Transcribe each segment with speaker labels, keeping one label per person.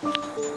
Speaker 1: Tu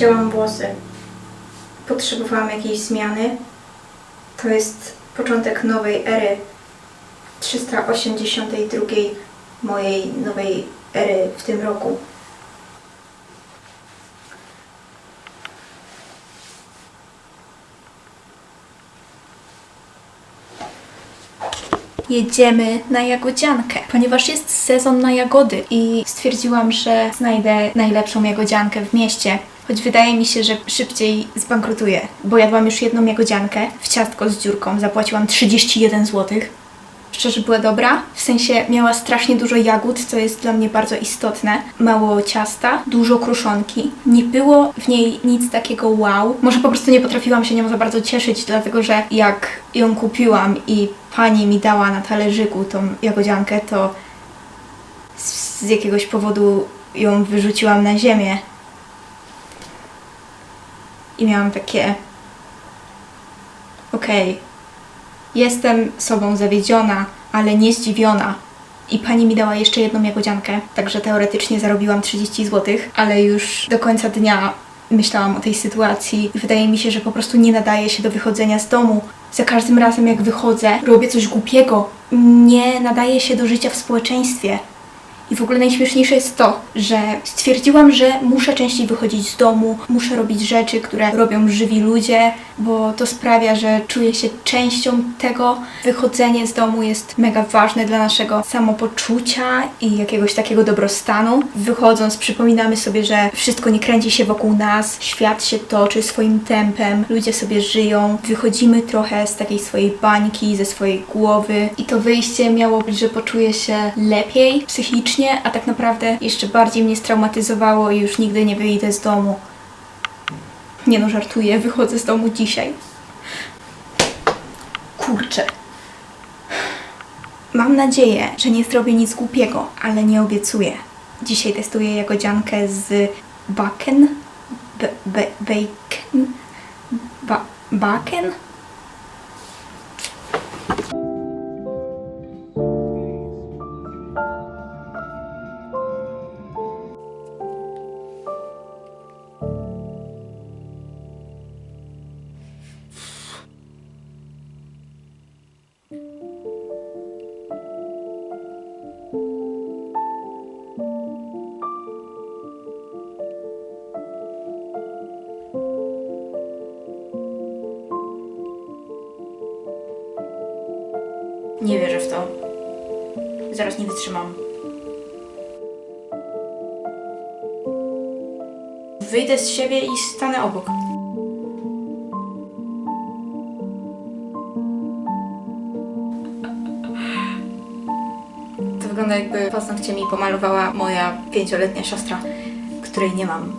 Speaker 1: Ścięłam włosy. Potrzebowałam jakiejś zmiany. To jest początek nowej ery. 382 mojej nowej ery w tym roku. Jedziemy na jagodziankę, ponieważ jest sezon na jagody i stwierdziłam, że znajdę najlepszą jagodziankę w mieście. Choć wydaje mi się, że szybciej zbankrutuję, bo jadłam już jedną jagodziankę w ciastko z dziurką, zapłaciłam 31 zł. Szczerze była dobra, w sensie miała strasznie dużo jagód, co jest dla mnie bardzo istotne. Mało ciasta, dużo kruszonki. Nie było w niej nic takiego wow. Może po prostu nie potrafiłam się nią za bardzo cieszyć, dlatego że jak ją kupiłam i pani mi dała na talerzyku tą jagodziankę, to z, z jakiegoś powodu ją wyrzuciłam na ziemię. I miałam takie. Okej, Jestem sobą zawiedziona, ale nie zdziwiona. I pani mi dała jeszcze jedną jagodziankę, także teoretycznie zarobiłam 30 zł, ale już do końca dnia myślałam o tej sytuacji i wydaje mi się, że po prostu nie nadaje się do wychodzenia z domu. Za każdym razem, jak wychodzę, robię coś głupiego. Nie nadaje się do życia w społeczeństwie. I w ogóle najśmieszniejsze jest to, że stwierdziłam, że muszę częściej wychodzić z domu, muszę robić rzeczy, które robią żywi ludzie, bo to sprawia, że czuję się częścią tego. Wychodzenie z domu jest mega ważne dla naszego samopoczucia i jakiegoś takiego dobrostanu. Wychodząc, przypominamy sobie, że wszystko nie kręci się wokół nas, świat się toczy swoim tempem, ludzie sobie żyją. Wychodzimy trochę z takiej swojej bańki, ze swojej głowy i to wyjście miało być, że poczuję się lepiej psychicznie, a tak naprawdę jeszcze bardziej mnie straumatyzowało i już nigdy nie wyjdę z domu. Nie no, żartuję, wychodzę z domu dzisiaj. Kurczę. Mam nadzieję, że nie zrobię nic głupiego, ale nie obiecuję. Dzisiaj testuję jagodziankę z baken. Be, be, bacon. Ba, baken? Nie wierzę w to. Zaraz nie wytrzymam. Wyjdę z siebie i stanę obok. To wygląda jakby paznokcie mi pomalowała moja pięcioletnia siostra, której nie mam.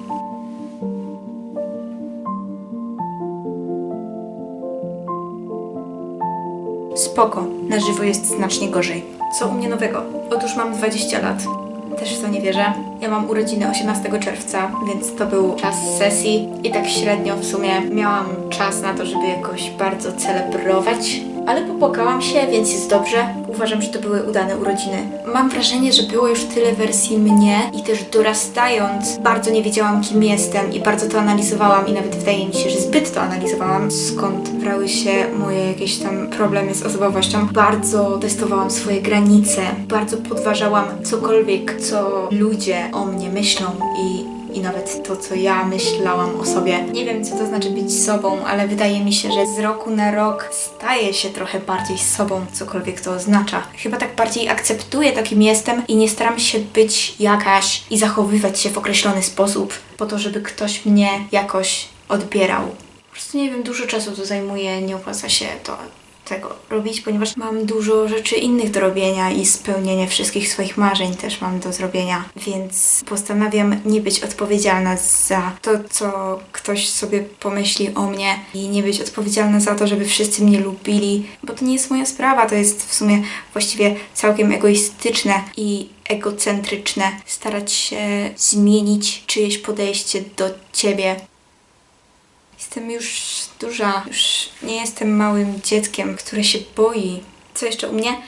Speaker 1: Spoko, na żywo jest znacznie gorzej. Co u mnie nowego? Otóż mam 20 lat. Też w to nie wierzę. Ja mam urodziny 18 czerwca, więc to był czas sesji i tak średnio w sumie miałam czas na to, żeby jakoś bardzo celebrować. Ale popłakałam się, więc jest dobrze. Uważam, że to były udane urodziny. Mam wrażenie, że było już tyle wersji mnie i też dorastając bardzo nie wiedziałam kim jestem i bardzo to analizowałam i nawet wydaje mi się, że zbyt to analizowałam, skąd brały się moje jakieś tam problemy z osobowością. Bardzo testowałam swoje granice, bardzo podważałam cokolwiek, co ludzie o mnie myślą i i nawet to, co ja myślałam o sobie. Nie wiem, co to znaczy być sobą, ale wydaje mi się, że z roku na rok staję się trochę bardziej sobą, cokolwiek to oznacza. Chyba tak bardziej akceptuję to, kim jestem i nie staram się być jakaś i zachowywać się w określony sposób, po to, żeby ktoś mnie jakoś odbierał. Po prostu nie wiem, dużo czasu to zajmuje, nie opłaca się to tego robić, ponieważ mam dużo rzeczy innych do robienia i spełnienie wszystkich swoich marzeń też mam do zrobienia, więc postanawiam nie być odpowiedzialna za to, co ktoś sobie pomyśli o mnie i nie być odpowiedzialna za to, żeby wszyscy mnie lubili, bo to nie jest moja sprawa, to jest w sumie właściwie całkiem egoistyczne i egocentryczne starać się zmienić czyjeś podejście do ciebie Jestem już duża, już nie jestem małym dzieckiem, które się boi. Co jeszcze u mnie?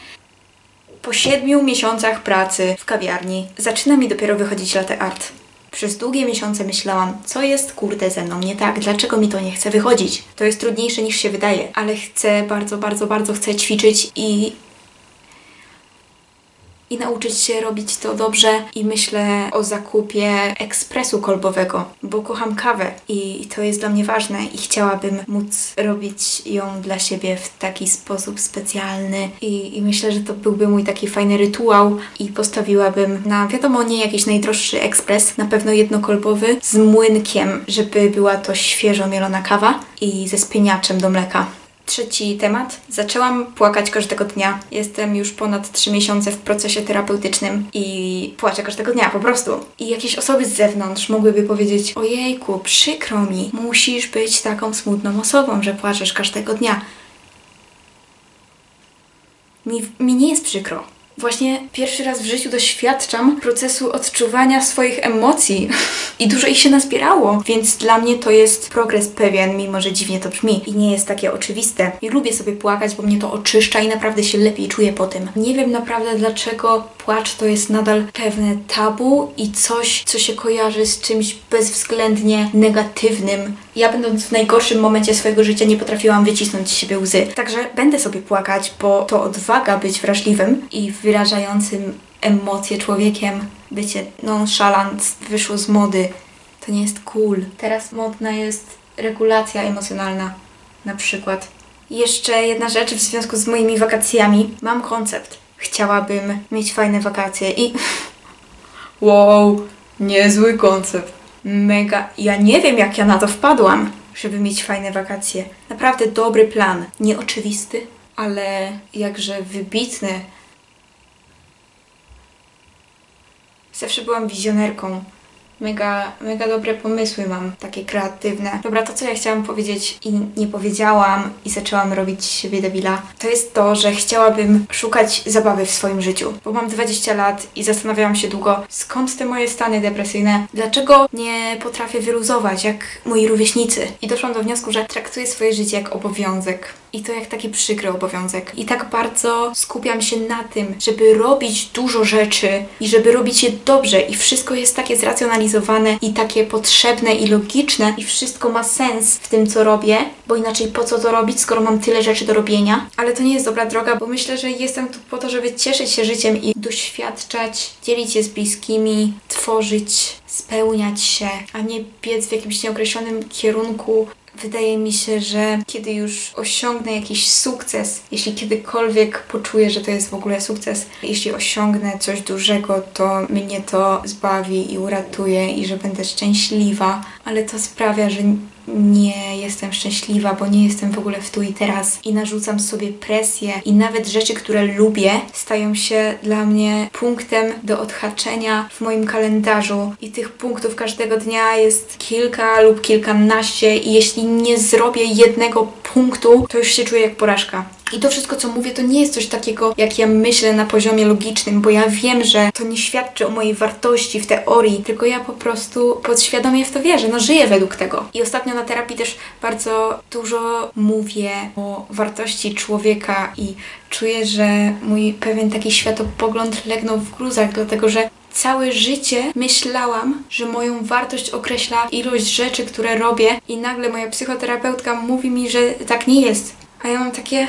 Speaker 1: Po siedmiu miesiącach pracy w kawiarni zaczyna mi dopiero wychodzić latte art. Przez długie miesiące myślałam, co jest kurde ze mną nie tak, dlaczego mi to nie chce wychodzić. To jest trudniejsze niż się wydaje, ale chcę, bardzo, bardzo, bardzo chcę ćwiczyć i i nauczyć się robić to dobrze i myślę o zakupie ekspresu kolbowego, bo kocham kawę i to jest dla mnie ważne i chciałabym móc robić ją dla siebie w taki sposób specjalny i, i myślę, że to byłby mój taki fajny rytuał i postawiłabym na wiadomo nie jakiś najdroższy ekspres, na pewno jednokolbowy z młynkiem, żeby była to świeżo mielona kawa i ze spieniaczem do mleka. Trzeci temat. Zaczęłam płakać każdego dnia. Jestem już ponad 3 miesiące w procesie terapeutycznym i płaczę każdego dnia po prostu. I jakieś osoby z zewnątrz mogłyby powiedzieć: Ojejku, przykro mi, musisz być taką smutną osobą, że płaczesz każdego dnia. Mi, mi nie jest przykro. Właśnie pierwszy raz w życiu doświadczam procesu odczuwania swoich emocji i dużo ich się nazbierało, więc dla mnie to jest progres pewien, mimo że dziwnie to brzmi i nie jest takie oczywiste. I lubię sobie płakać, bo mnie to oczyszcza i naprawdę się lepiej czuję po tym. Nie wiem naprawdę dlaczego płacz to jest nadal pewne tabu i coś, co się kojarzy z czymś bezwzględnie negatywnym. Ja będąc w najgorszym momencie swojego życia nie potrafiłam wycisnąć z siebie łzy. Także będę sobie płakać, bo to odwaga być wrażliwym i wyrażającym emocje człowiekiem. Bycie nonchalant wyszło z mody. To nie jest cool. Teraz modna jest regulacja emocjonalna, na przykład. Jeszcze jedna rzecz w związku z moimi wakacjami. Mam koncept. Chciałabym mieć fajne wakacje i. Wow, niezły koncept. Mega. Ja nie wiem, jak ja na to wpadłam, żeby mieć fajne wakacje. Naprawdę dobry plan. Nieoczywisty, ale jakże wybitny. Zawsze byłam wizjonerką. Mega, mega dobre pomysły mam, takie kreatywne. Dobra, to co ja chciałam powiedzieć i nie powiedziałam i zaczęłam robić siebie debila, to jest to, że chciałabym szukać zabawy w swoim życiu. Bo mam 20 lat i zastanawiałam się długo, skąd te moje stany depresyjne, dlaczego nie potrafię wyluzować jak moi rówieśnicy. I doszłam do wniosku, że traktuję swoje życie jak obowiązek. I to jak taki przykry obowiązek. I tak bardzo skupiam się na tym, żeby robić dużo rzeczy i żeby robić je dobrze i wszystko jest takie zracjonalizowane i takie potrzebne i logiczne i wszystko ma sens w tym, co robię, bo inaczej po co to robić, skoro mam tyle rzeczy do robienia. Ale to nie jest dobra droga, bo myślę, że jestem tu po to, żeby cieszyć się życiem i doświadczać, dzielić się z bliskimi, tworzyć, spełniać się, a nie biec w jakimś nieokreślonym kierunku, Wydaje mi się, że kiedy już osiągnę jakiś sukces, jeśli kiedykolwiek poczuję, że to jest w ogóle sukces, jeśli osiągnę coś dużego, to mnie to zbawi i uratuje i że będę szczęśliwa, ale to sprawia, że nie jestem szczęśliwa, bo nie jestem w ogóle w tu i teraz i narzucam sobie presję i nawet rzeczy, które lubię, stają się dla mnie punktem do odhaczenia w moim kalendarzu i tych punktów każdego dnia jest kilka lub kilkanaście i jeśli nie zrobię jednego punktu, to już się czuję jak porażka. I to wszystko, co mówię, to nie jest coś takiego, jak ja myślę na poziomie logicznym, bo ja wiem, że to nie świadczy o mojej wartości w teorii, tylko ja po prostu podświadomie w to wierzę, no żyję według tego. I ostatnio na terapii też bardzo dużo mówię o wartości człowieka i czuję, że mój pewien taki światopogląd legnął w gruzach, dlatego że Całe życie myślałam, że moją wartość określa ilość rzeczy, które robię, i nagle moja psychoterapeutka mówi mi, że tak nie jest. A ja mam takie,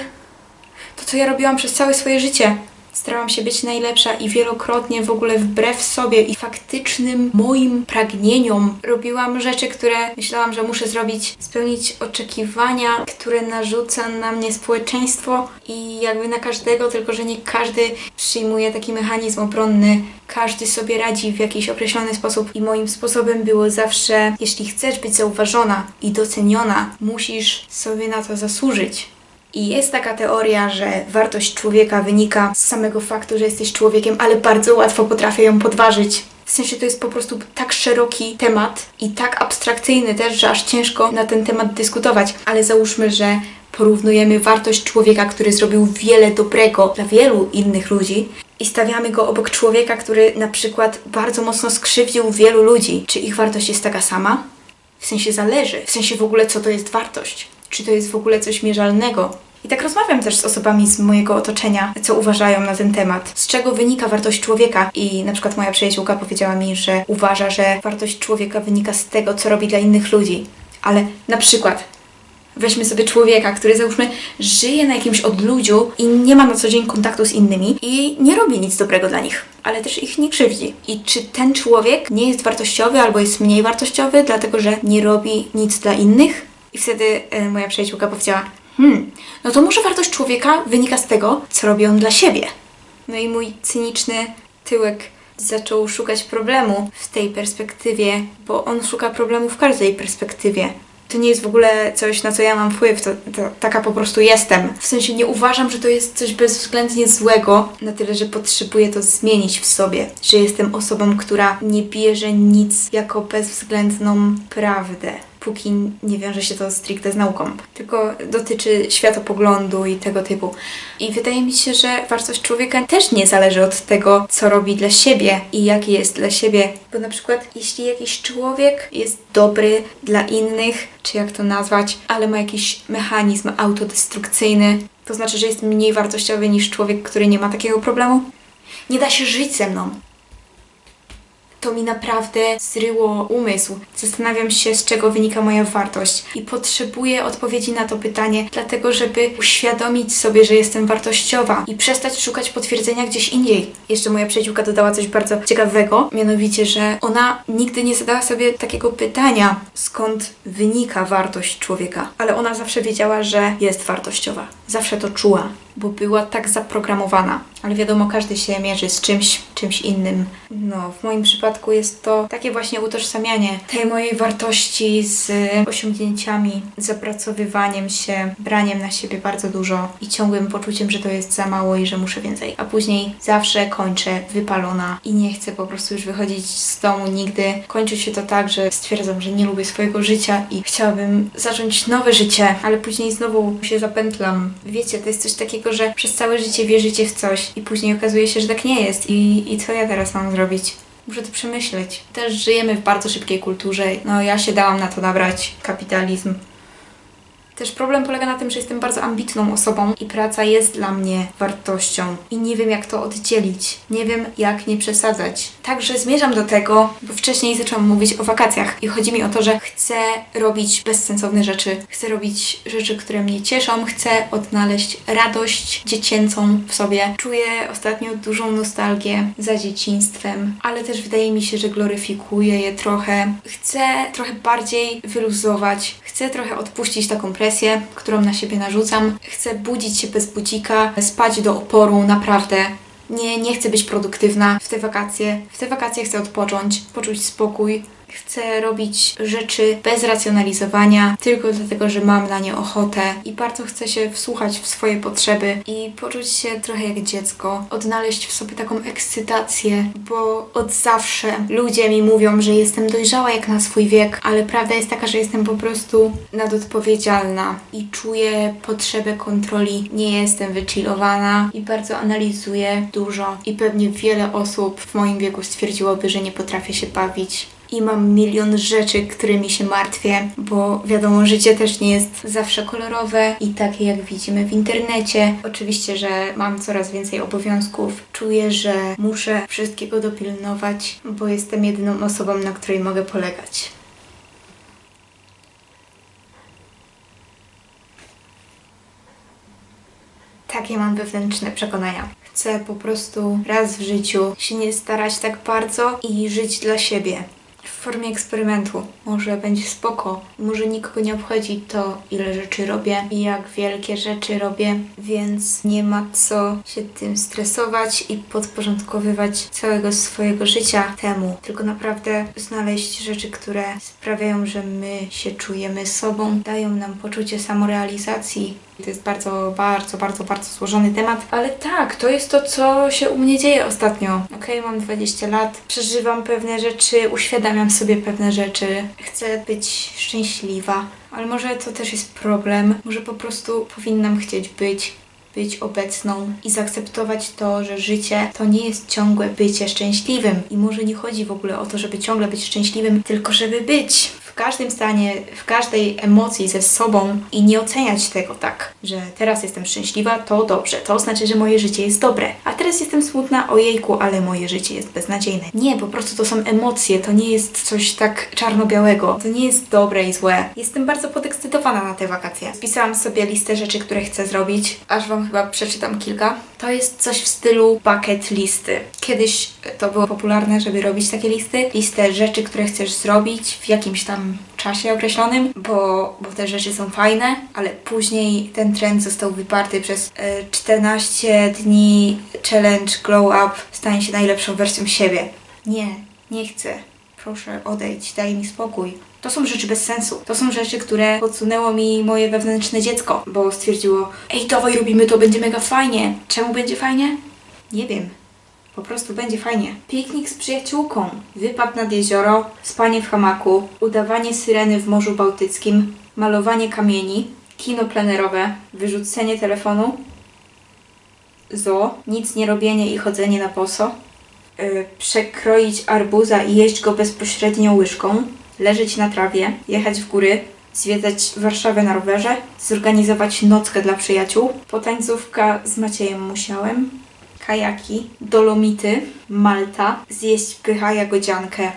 Speaker 1: to, co ja robiłam przez całe swoje życie. Starałam się być najlepsza i wielokrotnie w ogóle wbrew sobie i faktycznym moim pragnieniom robiłam rzeczy, które myślałam, że muszę zrobić, spełnić oczekiwania, które narzuca na mnie społeczeństwo i jakby na każdego, tylko że nie każdy przyjmuje taki mechanizm obronny. Każdy sobie radzi w jakiś określony sposób i moim sposobem było zawsze, jeśli chcesz być zauważona i doceniona, musisz sobie na to zasłużyć. I jest taka teoria, że wartość człowieka wynika z samego faktu, że jesteś człowiekiem, ale bardzo łatwo potrafię ją podważyć. W sensie to jest po prostu tak szeroki temat i tak abstrakcyjny też, że aż ciężko na ten temat dyskutować. Ale załóżmy, że porównujemy wartość człowieka, który zrobił wiele dobrego dla wielu innych ludzi i stawiamy go obok człowieka, który na przykład bardzo mocno skrzywdził wielu ludzi. Czy ich wartość jest taka sama? W sensie zależy. W sensie w ogóle co to jest wartość? Czy to jest w ogóle coś mierzalnego? I tak rozmawiam też z osobami z mojego otoczenia, co uważają na ten temat. Z czego wynika wartość człowieka? I na przykład moja przyjaciółka powiedziała mi, że uważa, że wartość człowieka wynika z tego, co robi dla innych ludzi. Ale na przykład Weźmy sobie człowieka, który załóżmy żyje na jakimś odludziu i nie ma na co dzień kontaktu z innymi i nie robi nic dobrego dla nich, ale też ich nie krzywdzi. I czy ten człowiek nie jest wartościowy albo jest mniej wartościowy, dlatego że nie robi nic dla innych? I wtedy e, moja przyjaciółka powiedziała: Hmm, no to może wartość człowieka wynika z tego, co robi on dla siebie. No i mój cyniczny tyłek zaczął szukać problemu w tej perspektywie, bo on szuka problemu w każdej perspektywie. To nie jest w ogóle coś, na co ja mam wpływ, to, to taka po prostu jestem. W sensie nie uważam, że to jest coś bezwzględnie złego, na tyle, że potrzebuję to zmienić w sobie. Że jestem osobą, która nie bierze nic jako bezwzględną prawdę póki nie wiąże się to stricte z nauką, tylko dotyczy światopoglądu i tego typu. I wydaje mi się, że wartość człowieka też nie zależy od tego, co robi dla siebie i jaki jest dla siebie. Bo na przykład, jeśli jakiś człowiek jest dobry dla innych, czy jak to nazwać, ale ma jakiś mechanizm autodestrukcyjny, to znaczy, że jest mniej wartościowy niż człowiek, który nie ma takiego problemu? Nie da się żyć ze mną to mi naprawdę zryło umysł. Zastanawiam się, z czego wynika moja wartość i potrzebuję odpowiedzi na to pytanie, dlatego żeby uświadomić sobie, że jestem wartościowa i przestać szukać potwierdzenia gdzieś indziej. Jeszcze moja przyjaciółka dodała coś bardzo ciekawego, mianowicie, że ona nigdy nie zadała sobie takiego pytania, skąd wynika wartość człowieka, ale ona zawsze wiedziała, że jest wartościowa. Zawsze to czuła bo była tak zaprogramowana. Ale wiadomo, każdy się mierzy z czymś, czymś innym. No, w moim przypadku jest to takie właśnie utożsamianie tej mojej wartości z osiągnięciami, zapracowywaniem się, braniem na siebie bardzo dużo i ciągłym poczuciem, że to jest za mało i że muszę więcej. A później zawsze kończę wypalona i nie chcę po prostu już wychodzić z domu nigdy. Kończy się to tak, że stwierdzam, że nie lubię swojego życia i chciałabym zacząć nowe życie, ale później znowu się zapętlam. Wiecie, to jest coś takiego, że przez całe życie wierzycie w coś i później okazuje się, że tak nie jest. I, i co ja teraz mam zrobić? Muszę to przemyśleć. Też żyjemy w bardzo szybkiej kulturze. No ja się dałam na to nabrać. Kapitalizm. Też problem polega na tym, że jestem bardzo ambitną osobą i praca jest dla mnie wartością. I nie wiem, jak to oddzielić. Nie wiem, jak nie przesadzać. Także zmierzam do tego, bo wcześniej zaczęłam mówić o wakacjach. I chodzi mi o to, że chcę robić bezsensowne rzeczy. Chcę robić rzeczy, które mnie cieszą. Chcę odnaleźć radość dziecięcą w sobie. Czuję ostatnio dużą nostalgię za dzieciństwem, ale też wydaje mi się, że gloryfikuję je trochę. Chcę trochę bardziej wyluzować. Chcę trochę odpuścić taką presję, którą na siebie narzucam. Chcę budzić się bez budzika, spać do oporu, naprawdę. Nie, nie chcę być produktywna w te wakacje. W te wakacje chcę odpocząć, poczuć spokój. Chcę robić rzeczy bez racjonalizowania, tylko dlatego, że mam na nie ochotę i bardzo chcę się wsłuchać w swoje potrzeby i poczuć się trochę jak dziecko, odnaleźć w sobie taką ekscytację, bo od zawsze ludzie mi mówią, że jestem dojrzała jak na swój wiek, ale prawda jest taka, że jestem po prostu nadodpowiedzialna i czuję potrzebę kontroli. Nie jestem wychillowana i bardzo analizuję dużo i pewnie wiele osób w moim wieku stwierdziłoby, że nie potrafię się bawić i mam milion rzeczy, którymi się martwię, bo wiadomo, życie też nie jest zawsze kolorowe i takie jak widzimy w internecie. Oczywiście, że mam coraz więcej obowiązków. Czuję, że muszę wszystkiego dopilnować, bo jestem jedyną osobą, na której mogę polegać. Takie mam wewnętrzne przekonania. Chcę po prostu raz w życiu się nie starać tak bardzo i żyć dla siebie. W formie eksperymentu. Może będzie spoko. Może nikogo nie obchodzi to, ile rzeczy robię i jak wielkie rzeczy robię, więc nie ma co się tym stresować i podporządkowywać całego swojego życia temu. Tylko naprawdę znaleźć rzeczy, które sprawiają, że my się czujemy sobą, dają nam poczucie samorealizacji. To jest bardzo, bardzo, bardzo, bardzo złożony temat, ale tak, to jest to, co się u mnie dzieje ostatnio. Okej, mam 20 lat, przeżywam pewne rzeczy, uświadamiam sobie pewne rzeczy, chcę być szczęśliwa, ale może to też jest problem, może po prostu powinnam chcieć być być obecną i zaakceptować to, że życie to nie jest ciągłe bycie szczęśliwym. I może nie chodzi w ogóle o to, żeby ciągle być szczęśliwym, tylko żeby być w każdym stanie, w każdej emocji ze sobą i nie oceniać tego tak, że teraz jestem szczęśliwa, to dobrze, to znaczy, że moje życie jest dobre. A teraz jestem smutna, ojejku, ale moje życie jest beznadziejne. Nie, po prostu to są emocje, to nie jest coś tak czarno-białego, to nie jest dobre i złe. Jestem bardzo podekscytowana na te wakacje. Spisałam sobie listę rzeczy, które chcę zrobić, aż Wam chyba przeczytam kilka. To jest coś w stylu bucket listy. Kiedyś to było popularne, żeby robić takie listy. Listę rzeczy, które chcesz zrobić w jakimś tam czasie określonym, bo, bo te rzeczy są fajne, ale później ten trend został wyparty przez e, 14 dni challenge glow up stań się najlepszą wersją siebie. Nie, nie chcę. Proszę odejdź, daj mi spokój. To są rzeczy bez sensu. To są rzeczy, które podsunęło mi moje wewnętrzne dziecko, bo stwierdziło, ej, dawaj robimy to, będzie mega fajnie. Czemu będzie fajnie? Nie wiem. Po prostu będzie fajnie. Piknik z przyjaciółką, wypad nad jezioro, spanie w hamaku, udawanie syreny w Morzu Bałtyckim, malowanie kamieni, kino plenerowe, wyrzucenie telefonu, zo, nic nie robienie i chodzenie na boso, yy, przekroić arbuza i jeść go bezpośrednio łyżką, leżeć na trawie, jechać w góry, zwiedzać Warszawę na rowerze, zorganizować nockę dla przyjaciół, potańcówka z Maciejem Musiałem, kajaki, dolomity, Malta, zjeść pycha jagodziankę,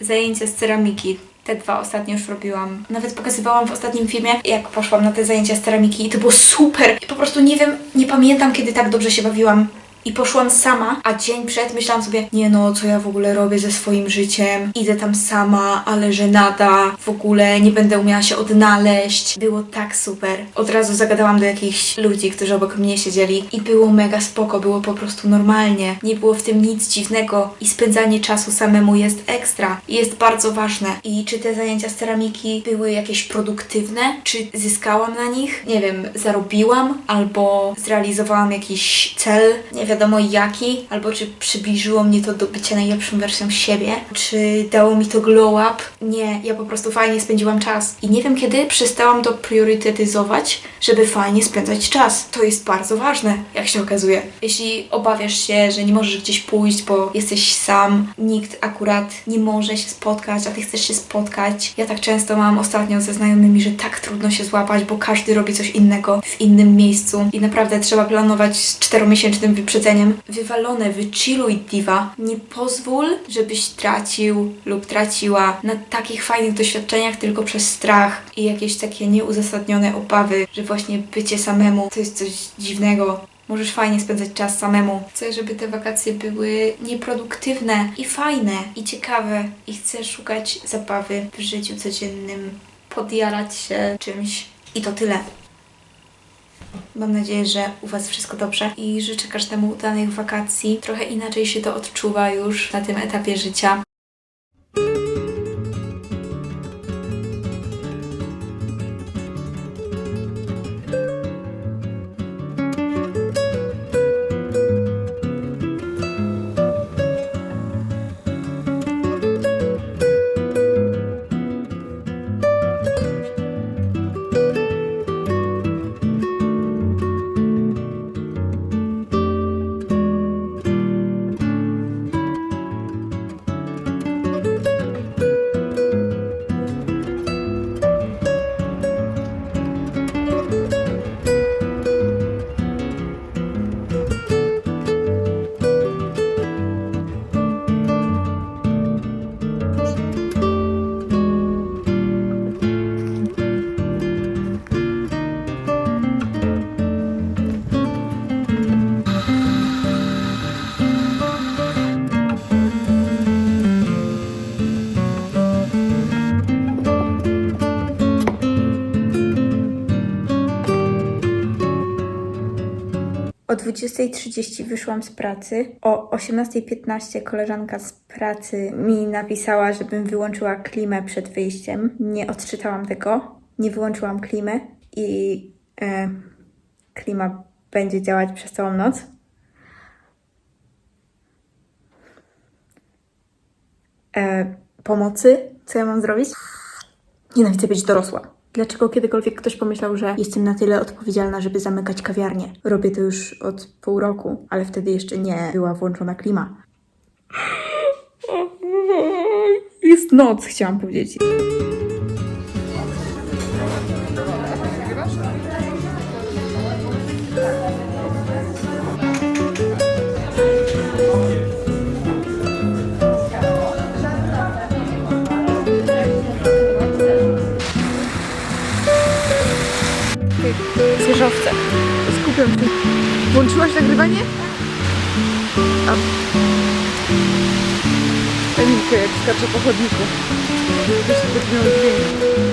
Speaker 1: zajęcia z ceramiki. Te dwa ostatnio już robiłam. Nawet pokazywałam w ostatnim filmie, jak poszłam na te zajęcia z ceramiki i to było super. I po prostu nie wiem, nie pamiętam kiedy tak dobrze się bawiłam. I poszłam sama, a dzień przed myślałam sobie, nie no, co ja w ogóle robię ze swoim życiem, idę tam sama, ale że nada, w ogóle nie będę umiała się odnaleźć. Było tak super. Od razu zagadałam do jakichś ludzi, którzy obok mnie siedzieli i było mega spoko, było po prostu normalnie. Nie było w tym nic dziwnego i spędzanie czasu samemu jest ekstra i jest bardzo ważne. I czy te zajęcia z ceramiki były jakieś produktywne? Czy zyskałam na nich? Nie wiem, zarobiłam albo zrealizowałam jakiś cel? Nie wiem wiadomo jaki, albo czy przybliżyło mnie to do bycia najlepszą wersją siebie, czy dało mi to glow up. Nie, ja po prostu fajnie spędziłam czas. I nie wiem kiedy przestałam to priorytetyzować, żeby fajnie spędzać czas. To jest bardzo ważne, jak się okazuje. Jeśli obawiasz się, że nie możesz gdzieś pójść, bo jesteś sam, nikt akurat nie może się spotkać, a ty chcesz się spotkać. Ja tak często mam ostatnio ze znajomymi, że tak trudno się złapać, bo każdy robi coś innego w innym miejscu i naprawdę trzeba planować czteromiesięcznym wyprzedzeniem. Wywalone, wychilluj diva. Nie pozwól, żebyś tracił lub traciła na takich fajnych doświadczeniach tylko przez strach i jakieś takie nieuzasadnione obawy, że właśnie bycie samemu to jest coś dziwnego. Możesz fajnie spędzać czas samemu. Chcę, żeby te wakacje były nieproduktywne i fajne i ciekawe. I chcę szukać zabawy w życiu codziennym, podjarać się czymś. I to tyle. Mam nadzieję, że u Was wszystko dobrze i życzę każdemu udanych wakacji. Trochę inaczej się to odczuwa już na tym etapie życia. 20.30 wyszłam z pracy. O 18.15 koleżanka z pracy mi napisała, żebym wyłączyła klimę przed wyjściem. Nie odczytałam tego, nie wyłączyłam klimy i e, klima będzie działać przez całą noc. E, pomocy? Co ja mam zrobić? Nienawidzę być dorosła. Dlaczego kiedykolwiek ktoś pomyślał, że jestem na tyle odpowiedzialna, żeby zamykać kawiarnię? Robię to już od pół roku, ale wtedy jeszcze nie była włączona klima. Jest noc, chciałam powiedzieć. Zwierzowce. Skupiam się. Włączyłaś nagrywanie? A. Emilkę jak skacze po chodniku. Wiesz, to miał dźwięk.